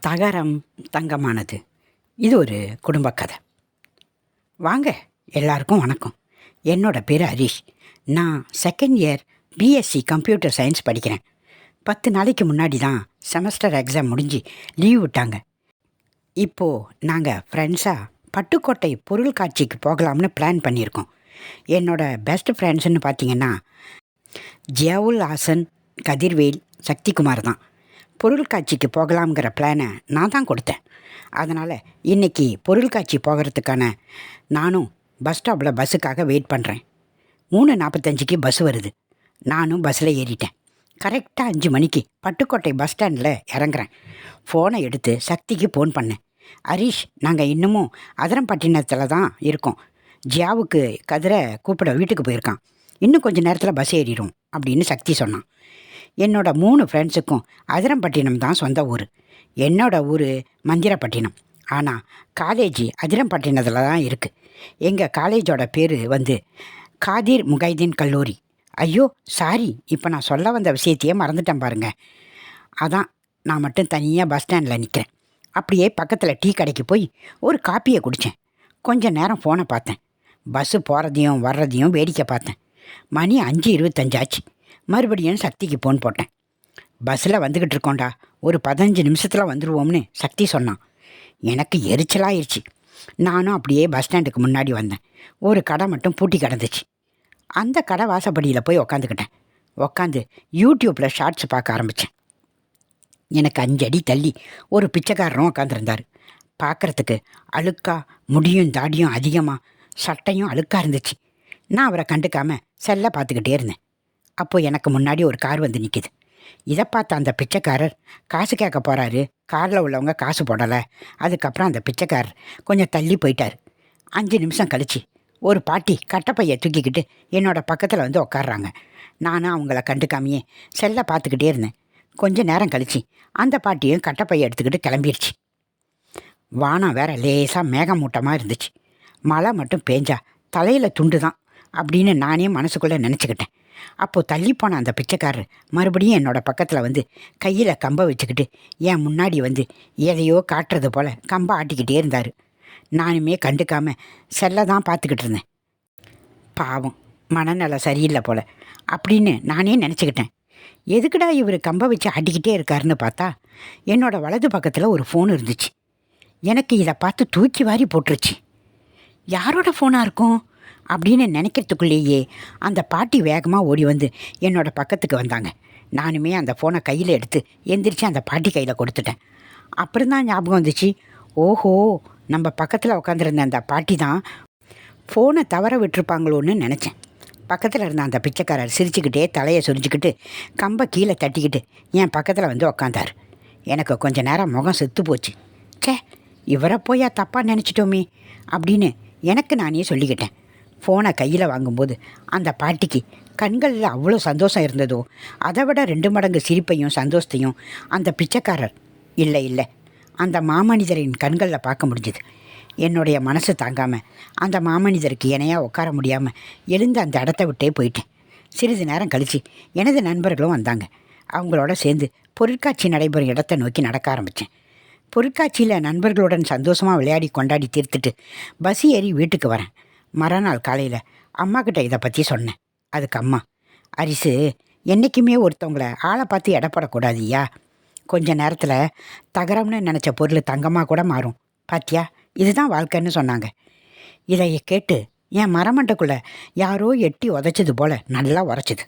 தகரம் தங்கமானது. இது ஒரு குடும்ப கதை. வாங்க எல்லாருக்கும் வணக்கம். என்னோட பேர் ஹரிஷ். நான் second year BSc computer science படிக்கிறேன். பத்து நாளைக்கு முன்னாடி தான் செமஸ்டர் எக்ஸாம் முடிஞ்சு லீவ் விட்டாங்க. இப்போது நாங்கள் ஃப்ரெண்ட்ஸாக பட்டுக்கோட்டை பொருள் காட்சிக்கு போகலாம்னு பிளான் பண்ணியிருக்கோம். என்னோட பெஸ்ட் ஃப்ரெண்ட்ஸ்னு பார்த்தீங்கன்னா ஜியாவுல் ஹாசன் கதிர்வேல் சக்திகுமார் தான். பொருள் காட்சிக்கு போகலாம்ங்கிற பிளானை நான் தான் கொடுத்தேன். அதனால் இன்றைக்கி பொருள் காட்சி போகிறதுக்கான நானும் பஸ் ஸ்டாப்பில் பஸ்ஸுக்காக வெயிட் பண்ணுறேன் மூணு நாற்பத்தஞ்சுக்கு பஸ் வருது. நானும் பஸ்ஸில் ஏறிட்டேன். கரெக்டாக அஞ்சு மணிக்கு பட்டுக்கோட்டை பஸ் ஸ்டாண்டில் இறங்குறேன். ஃபோனை எடுத்து சக்திக்கு ஃபோன் பண்ணேன். ஹரீஷ் நாங்கள் இன்னமும் அதரம்பட்டினத்தில் தான் இருக்கோம். ஜியாவுக்கு கதிரை கூப்பிட வீட்டுக்கு போயிருக்கான். இன்னும் கொஞ்சம் நேரத்தில் பஸ் ஏறிடும் அப்படின்னு சக்தி சொன்னான். என்னோட மூணு ஃப்ரெண்ட்ஸுக்கும் அதிரம்பட்டினம் தான் சொந்த ஊர். என்னோட ஊர் மந்திரப்பட்டினம். ஆனால் காலேஜ் அதிரம்பட்டினத்தில் தான் இருக்குது எங்கள் காலேஜோட பேர் வந்து காதிர் முகைதீன் கல்லூரி. ஐயோ சாரி இப்போ நான் சொல்ல வந்த விஷயத்தையே மறந்துட்டேன் பாருங்கள் அதான் நான் மட்டும் தனியாக பஸ் ஸ்டாண்டில் நிற்கிறேன் அப்படியே பக்கத்தில் டீ கடைக்கு போய் ஒரு காப்பியை குடித்தேன் கொஞ்ச நேரம் ஃபோனை பார்த்தேன். பஸ்ஸு போகிறதையும் வர்றதையும் வேடிக்கை பார்த்தேன். மணி அஞ்சு இருபத்தஞ்சாச்சு. மறுபடியும் சக்திக்கு ஃபோன் போட்டேன். பஸ்ஸில் வந்துக்கிட்டு இருக்கோண்டா ஒரு பதினஞ்சு நிமிஷத்தில் வந்துடுவோம்னு சக்தி சொன்னான். எனக்கு எரிச்சலாயிருச்சு. நானும் அப்படியே பஸ் ஸ்டாண்டுக்கு முன்னாடி வந்தேன். ஒரு கடை மட்டும் பூட்டி கிடந்துச்சு. அந்த கடை வாசப்படியில் போய் உக்காந்துக்கிட்டேன் உக்காந்து யூடியூப்பில் ஷார்ட்ஸ் பார்க்க ஆரம்பித்தேன் எனக்கு அஞ்சடி தள்ளி ஒரு பிச்சைக்காரரும் உட்காந்துருந்தார் பார்க்குறதுக்கு அழுக்கா முடியும் தாடியும் அதிகமாக சட்டையும் அழுக்காக இருந்துச்சு. நான் அவரை கண்டுக்காமல் செல்ல பார்த்துக்கிட்டே இருந்தேன். அப்போது எனக்கு முன்னாடி ஒரு கார் வந்து நிற்கிது இதை பார்த்த அந்த பிச்சைக்காரர் காசு கேட்க போகிறாரு காரில் உள்ளவங்க காசு போடலை. அதுக்கப்புறம் அந்த பிச்சைக்காரர் கொஞ்சம் தள்ளி போயிட்டார். அஞ்சு நிமிஷம் கழிச்சு ஒரு பாட்டி கட்டப்பையை தூக்கிக்கிட்டு என்னோட பக்கத்தில் வந்து உட்காடுறாங்க நானும் அவங்கள கண்டுக்காமையே செல்ல பார்த்துக்கிட்டே இருந்தேன். கொஞ்ச நேரம் கழிச்சு அந்த பாட்டியும் கட்டப்பையை எடுத்துக்கிட்டு கிளம்பிடுச்சு வானம் வேற லேசாக மேகமூட்டமாக இருந்துச்சு. மழை மட்டும் பேஞ்சா தலையில் துண்டு தான் அப்படின்னு நானே மனசுக்குள்ளே நினச்சிக்கிட்டேன். அப்போது தள்ளி போன அந்த பிச்சைக்காரர் மறுபடியும் என்னோட பக்கத்தில் வந்து கையில் கம்பை வச்சுக்கிட்டு என் முன்னாடி வந்து எதையோ காட்டுறது போல் கம்பை ஆட்டிக்கிட்டே இருந்தார். நானுமே கண்டுக்காம செல்ல தான் பார்த்துக்கிட்டு இருந்தேன். பாவம் மனநலம் சரியில்லை போல். அப்படின்னு நானே நினச்சிக்கிட்டேன். எதுக்குடா இவர் கம்பை வச்சு ஆட்டிக்கிட்டே இருக்காருன்னு பார்த்தா என்னோடய வலது பக்கத்தில் ஒரு ஃபோன் இருந்துச்சு. எனக்கு இதை பார்த்து தூக்கி வாரி போட்டுருச்சு. யாரோட ஃபோனாக இருக்கும்? அப்படின்னு நினைக்கிறதுக்குள்ளேயே அந்த பாட்டி வேகமாக ஓடி வந்து என்னோட பக்கத்துக்கு வந்தாங்க. நானுமே அந்த ஃபோனை கையில் எடுத்து எந்திரிச்சு அந்த பாட்டி கையில் கொடுத்துட்டேன். அப்புறம் தான் ஞாபகம் வந்துச்சு. ஓஹோ நம்ம பக்கத்தில் உட்காந்துருந்த அந்த பாட்டி தான் ஃபோனை தவற விட்டுருப்பாங்களோன்னு நினச்சேன். பக்கத்தில் இருந்த அந்த பிச்சைக்காரர் சிரிச்சுக்கிட்டே தலையை சொரிஞ்சுக்கிட்டு கம்பை கீழே தட்டிக்கிட்டு என் பக்கத்தில் வந்து உக்காந்தார். எனக்கு கொஞ்ச நேரம் முகம் செத்து போச்சு. ச்சே இவரை போயா தப்பாக நினச்சிட்டோமே அப்படின்னு எனக்கு நானே சொல்லிக்கிட்டேன். ஃபோனை கையில் வாங்கும்போது அந்த பாட்டிக்கு கண்களில் அவ்வளோ சந்தோஷம் இருந்ததோ அதை விட ரெண்டு மடங்கு சிரிப்பையும் சந்தோஷத்தையும் அந்த பிச்சைக்காரர் இல்லை இல்லை. அந்த மாமனிதரின் கண்களில் பார்க்க முடிஞ்சுது. என்னுடைய மனசு தாங்காமல் அந்த மாமனிதருக்கு இணையாக உட்கார முடியாமல் எழுந்து அந்த இடத்த விட்டே போயிட்டேன். சிறிது நேரம் கழித்து எனது நண்பர்களும் வந்தாங்க. அவங்களோட சேர்ந்து பொருட்காட்சி நடைபெறும் இடத்தை நோக்கி நடக்க ஆரம்பித்தேன் பொருட்காட்சியில் நண்பர்களுடன் சந்தோஷமாக விளையாடி கொண்டாடி தீர்த்துட்டு பஸ் ஏறி வீட்டுக்கு வரேன். மறுநாள் காலையில் அம்மா கிட்ட இதை பற்றி சொன்னேன். அதுக்கு அம்மா அரிசு என்றைக்குமே ஒருத்தவங்களை ஆளை பார்த்து எடப்படக்கூடாதுய்யா கொஞ்ச நேரத்தில் தகரம்னு நினச்ச பொருள் தங்கமாக கூட மாறும். பாத்தியா? இதுதான் வாழ்க்கைன்னு சொன்னாங்க. இதை கேட்டு என் மரமண்டைக்குள்ளே யாரோ எட்டி உதச்சது போல் நல்லா உரைச்சிது.